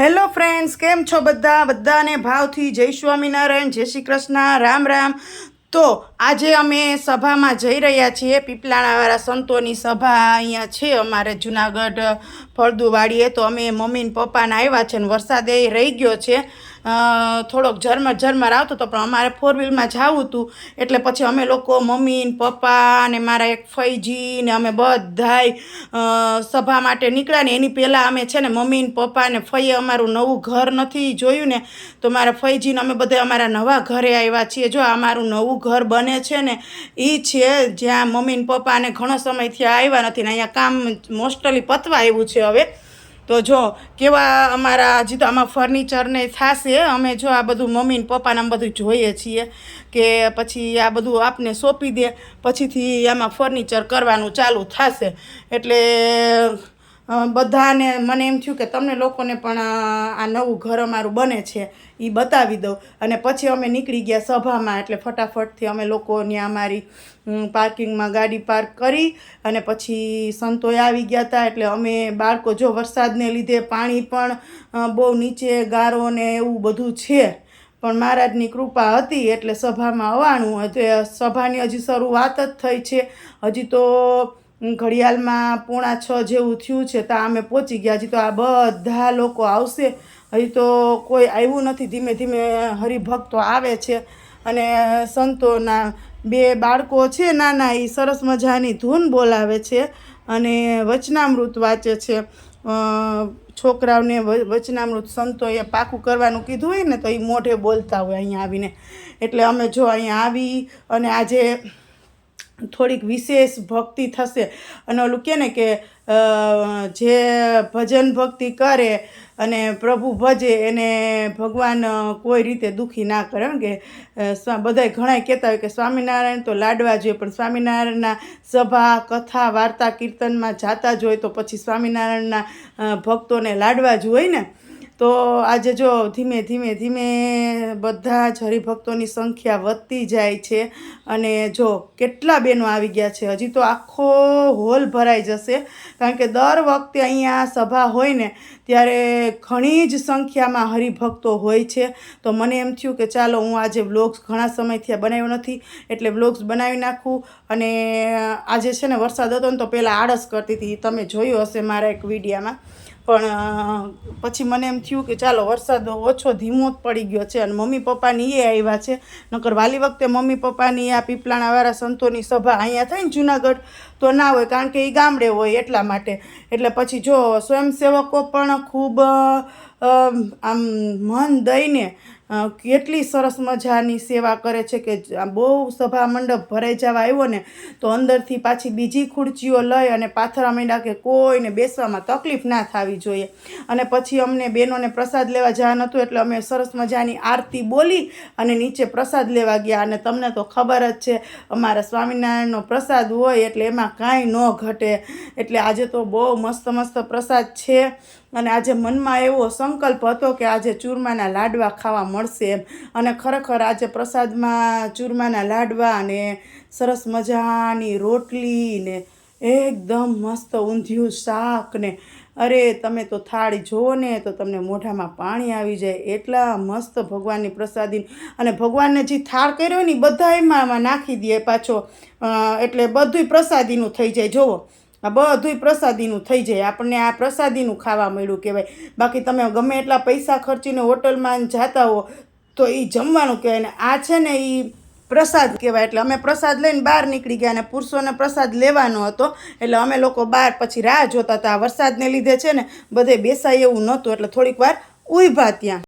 Hello friends, કેમ છો બધા? બધાને ભાવથી જય સ્વામિનારાયણ, જય શ્રી કૃષ્ણ, રામ રામ. તો આજે અમે સભામાં જઈ રહ્યા છીએ. પીપલાણાવાળા સંતોની સભા અહીંયા છે અમારે જુનાગઢ ફળદુવાડીએ. તો અમે મમ્મી પપ્પાને આવ્યા છે ને વરસાદે રહી ગયો છે. થોડોક ઝરમર ઝરમર આવતો હતો, પણ અમારે ફોર વ્હીલમાં જવું હતું. એટલે પછી અમે લોકો, મમ્મી પપ્પા ને મારા એક ફઈજી ને અમે બધાય સભા માટે નીકળ્યા ને એની પહેલાં અમે છે ને મમ્મી ને પપ્પા ને ફઈએ અમારું નવું ઘર નથી જોયું ને, તો મારા ફઈજીને અમે બધા અમારા નવા ઘરે આવ્યા છીએ. જો અમારું નવું ઘર બને છે ને એ છે જ્યાં મમ્મી ને પપ્પાને ઘણો સમયથી આવ્યા નથી ને અહીંયા કામ મોસ્ટલી પતવા આવ્યું છે હવે. તો જો, કેવા અમારા હજી તો આમાં ફર્નિચરને થશે, અમે જો આ બધું મમ્મીને પપ્પાને આમ બધું જોઈએ છીએ કે પછી આ બધું આપને સોંપી દે, પછીથી આમાં ફર્નિચર કરવાનું ચાલુ થશે. એટલે બધાને મને એમ થયું કે તમને લોકોને પણ આ નવું ઘર અમારું બને છે એ બતાવી દઉં. અને પછી અમે નીકળી ગયા સભામાં, એટલે ફટાફટથી અમે લોકો અમારી પાર્કિંગમાં ગાડી પાર્ક કરી અને પછી સંતોએ આવી ગયા હતા એટલે અમે બાળકો જો વરસાદને લીધે પાણી પણ બહુ નીચે ગારો ને એવું બધું છે. પણ મહારાજની કૃપા હતી, એટલે સભામાં આવવાનું હતું. સભાની હજી શરૂઆત જ થઈ છે. હજી તો ઘડિયાળમાં પોણા છ જેવું થયું છે, તો અમે પહોંચી ગયા હજી તો આ બધા લોકો આવશે. હજી તો કોઈ આવ્યું નથી. ધીમે ધીમે હરિભક્તો આવે છે. અને સંતોના બે બાળકો છે, નાના એ સરસ મજાની ધૂન બોલાવે છે અને વચનામૃત વાંચે છે. છોકરાઓને વચનામૃત સંતોએ પાકું કરવાનું કીધું હોય ને, તો એ મોઢે બોલતા હોય અહીંયા આવીને. એટલે અમે જો અહીંયા આવી અને આજે થોડીક વિશેષ ભક્તિ થશે. અને ઓલું કે ને કે જે ભજન ભક્તિ કરે અને પ્રભુ ભજે, એને ભગવાન કોઈ રીતે દુઃખી ના કરે. કે બધાય ઘણા કહેતા હોય કે સ્વામિનારાયણ તો લાડવા જોઈએ, પણ સ્વામિનારાયણના સભા, કથા, વાર્તા, કીર્તનમાં જાતા જ હોય તો પછી સ્વામિનારાયણના ભક્તોને લાડવા જ હોય ને. તો આજે જો ધીમે ધીમે ધીમે બધા જ હરિભક્તોની સંખ્યા વધતી જાય છે અને જો કેટલા બહેનો આવી ગયા છે, હજી તો આખો હોલ ભરાઈ જશે. કારણ કે દર વખતે અહીંયા સભા હોય ને, ત્યારે ઘણી જ સંખ્યામાં હરિભક્તો હોય છે. તો મને એમ થયું કે ચાલો હું આજે વ્લોગ્સ ઘણા સમયથી બનાવ્યો નથી, એટલે વ્લોગ્સ બનાવી નાખું. અને આજે છે ને વરસાદ હતો ને, તો પહેલાં આળસ કરતી હતી. તમે જોયું હશે મારા એક વિડીયામાં. પણ પછી મને એમ થયું કે ચાલો, વરસાદ ઓછો ધીમો જ પડી ગયો છે અને મમ્મી પપ્પાની એ આવ્યા છે. નકર વાલી વખતે મમ્મી પપ્પાની આ પીપલાણાવાળા સંતોની સભા અહીંયા થાય ને જુનાગઢ, તો ના હોય, કારણ કે એ ગામડે હોય એટલા માટે. એટલે પછી જો સ્વયંસેવકો પણ ખૂબ આમ મન દઈને કેટલી સરસ મજાની સેવા કરે છે કે બહુ સભા મંડપ ભરાઈ જવા આવ્યો ને, તો અંદરથી પાછી બીજી ખુરચીઓ લઈ અને પાથરા માંડ્યા કે કોઈને બેસવામાં તકલીફ ના થવી જોઈએ. અને પછી અમને બહેનોને પ્રસાદ લેવા જવાનું હતું એટલે અમે સરસ મજાની આરતી બોલી અને નીચે પ્રસાદ લેવા ગયા. અને તમને તો ખબર જ છે, અમારા સ્વામિનારાયણનો પ્રસાદ હોય એટલે એમાં કાંઈ ન ઘટે. એટલે આજે તો બહુ મસ્ત મસ્ત પ્રસાદ છે. અને આજે મનમાં એવો સંકલ્પ હતો કે આજે ચૂરમાના લાડવા ખાવા મળશે એમ. અને ખરેખર આજે પ્રસાદમાં ચૂરમાના લાડવા અને સરસ મજાની રોટલી ને એકદમ મસ્ત ઊંધિયું શાક ને. અરે, તમે તો થાળી જુઓ ને, તો તમને મોઢામાં પાણી આવી જાય. એટલા મસ્ત ભગવાનની પ્રસાદી. અને ભગવાનને જે થાળ કર્યો ને બધા એમાં નાખી દે પાછો. એટલે બધુંય પ્રસાદીનું થઈ જાય. જુઓ. આ બધુંય પ્રસાદીનું થઈ જાય. આપણને આ પ્રસાદીનું ખાવા મળ્યું કહેવાય. બાકી તમે ગમે એટલા પૈસા ખર્ચીને હોટલમાં જાતા હો, તો એ જમવાનું કહેવાય. ને આ છે ને એ પ્રસાદ કહેવાય. એટલે અમે પ્રસાદ લઈને બહાર નીકળી ગયા અને પુરુષોને પ્રસાદ લેવાનો હતો. એટલે અમે લોકો બહાર પછી રાહ જોતા હતા. વરસાદને લીધે છે ને બધે બેસાય એવું નહોતું. એટલે થોડીક વાર ઊભા ત્યાં.